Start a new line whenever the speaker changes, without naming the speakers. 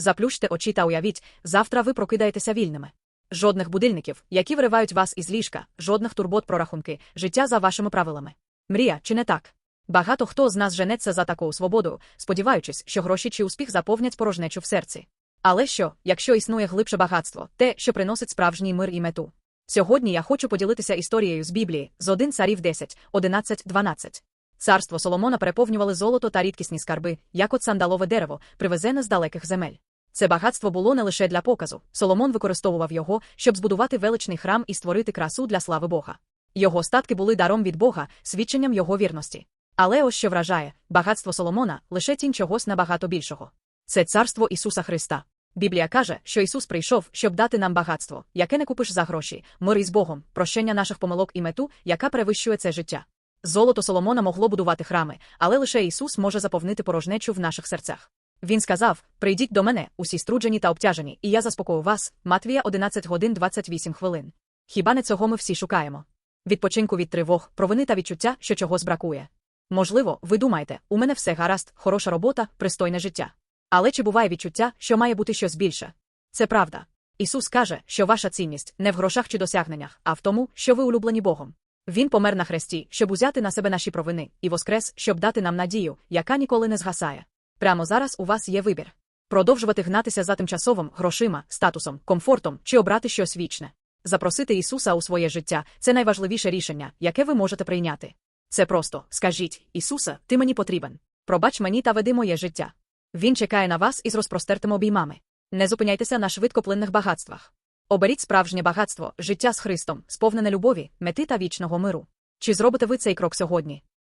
Заплющте очі та уявіть, завтра ви прокидаєтеся вільними. Жодних будильників, які виривають вас із ліжка, жодних турбот про рахунки, життя за вашими правилами. Мрія, чи не так? Багато хто з нас женеться за таку свободу, сподіваючись, що гроші чи успіх заповнять порожнечу в серці. Але що, якщо існує глибше багатство, те, що приносить справжній мир і мету? Сьогодні я хочу поділитися історією з Біблії з 1 царів 10, 11, 12. Царство Соломона переповнювали золото та рідкісні скарби, як от сандалове дерево, привезене з далеких земель. Це багатство було не лише для показу. Соломон використовував його, щоб збудувати величний храм і створити красу для слави Бога. Його статки були даром від Бога, свідченням його вірності. Але ось що вражає багатство Соломона лише тінь чогось набагато більшого. Це царство Ісуса Христа. Біблія каже, що Ісус прийшов, щоб дати нам багатство, яке не купиш за гроші, мир із Богом, прощення наших помилок і мету, яка перевищує це життя. Золото Соломона могло будувати храми, але лише Ісус може заповнити порожнечу в наших серцях. Він сказав: Прийдіть до мене, усі струджені та обтяжені, і я заспокою вас. Матвія 11 годин 28 хвилин. Хіба не цього ми всі шукаємо? Відпочинку від тривог, провини та відчуття, що чогось бракує. Можливо, ви думаєте, у мене все гаразд, хороша робота, пристойне життя. Але чи буває відчуття, що має бути щось більше? Це правда. Ісус каже, що ваша цінність не в грошах чи досягненнях, а в тому, що ви улюблені Богом. Він помер на хресті, щоб узяти на себе наші провини, і воскрес, щоб дати нам надію, яка ніколи не згасає. Прямо зараз у вас є вибір продовжувати гнатися за тимчасовим грошима, статусом, комфортом чи обрати щось вічне. Запросити Ісуса у своє життя це найважливіше рішення, яке ви можете прийняти. Це просто скажіть, Ісусе, ти мені потрібен. Пробач мені та веди моє життя. Він чекає на вас із розпростертими обіймами. Не зупиняйтеся на швидкоплинних багатствах. Оберіть справжнє багатство, життя з Христом, сповнене любові, мети та вічного миру. Чи зробите ви цей крок сьогодні?